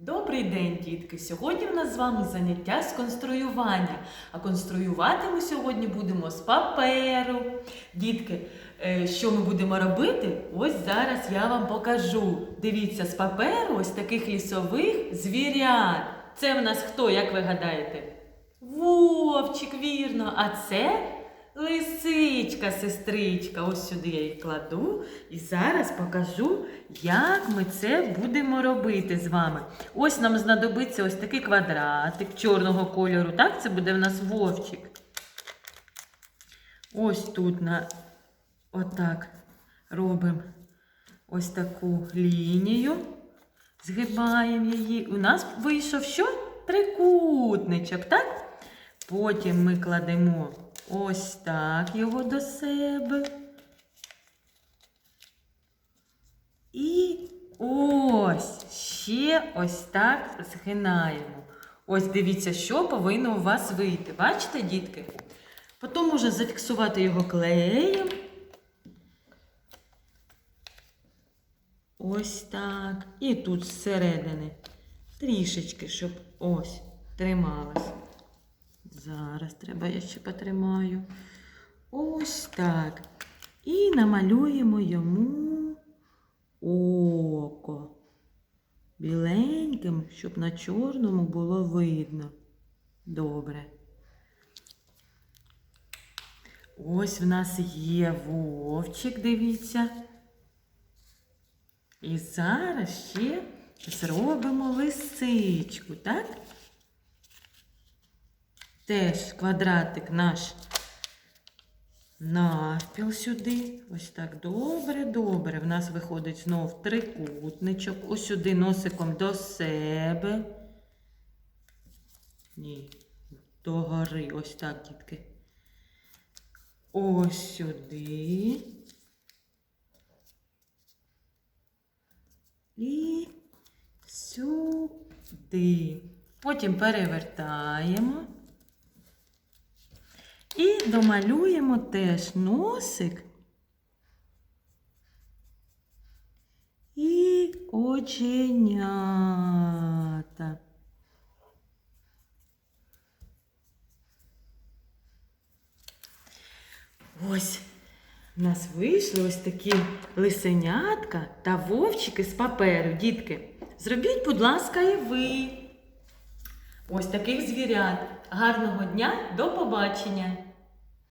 Добрий день, дітки! Сьогодні в нас з вами заняття з конструювання. А конструювати ми сьогодні будемо з паперу. Дітки, е, що ми будемо робити? Ось зараз я вам покажу. Дивіться, з паперу ось таких лісових звірят. Це в нас хто, як ви гадаєте? Вовчик, вірно. А це лисичка, сестричка. Ось сюди я їх кладу. І зараз покажу, як ми це будемо робити з вами. Ось нам знадобиться ось такий квадратик чорного кольору. Так, це буде в нас вовчик. Ось тут на отак робимо ось таку лінію. Згибаємо її. У нас вийшов що? Трикутничок, так? Потім ми кладемо ось так його до себе. І ось ще ось так згинаємо. Ось дивіться, що повинно у вас вийти. Бачите, дітки? Потім можна зафіксувати його клеєм. Ось так. І тут зсередини трішечки, щоб ось трималось. Зараз треба я ще потримаю. Ось так. І намалюємо йому око. Біленьким, щоб на чорному було видно. Добре. Ось в нас є вовчик, дивіться. І зараз ще зробимо лисичку, так? Теж квадратик наш навпіл сюди. Ось так добре, добре. В нас виходить знов трикутничок. Ось сюди носиком до себе. Ні, до гори. Ось так, дітки. Ось сюди. І сюди. Потім перевертаємо. І домалюємо теж носик і оченята. Ось у нас вийшли ось такі лисенятка та вовчики з паперу. Дітки, зробіть, будь ласка, і ви. Ось таких звірят. Гарного дня, до побачення!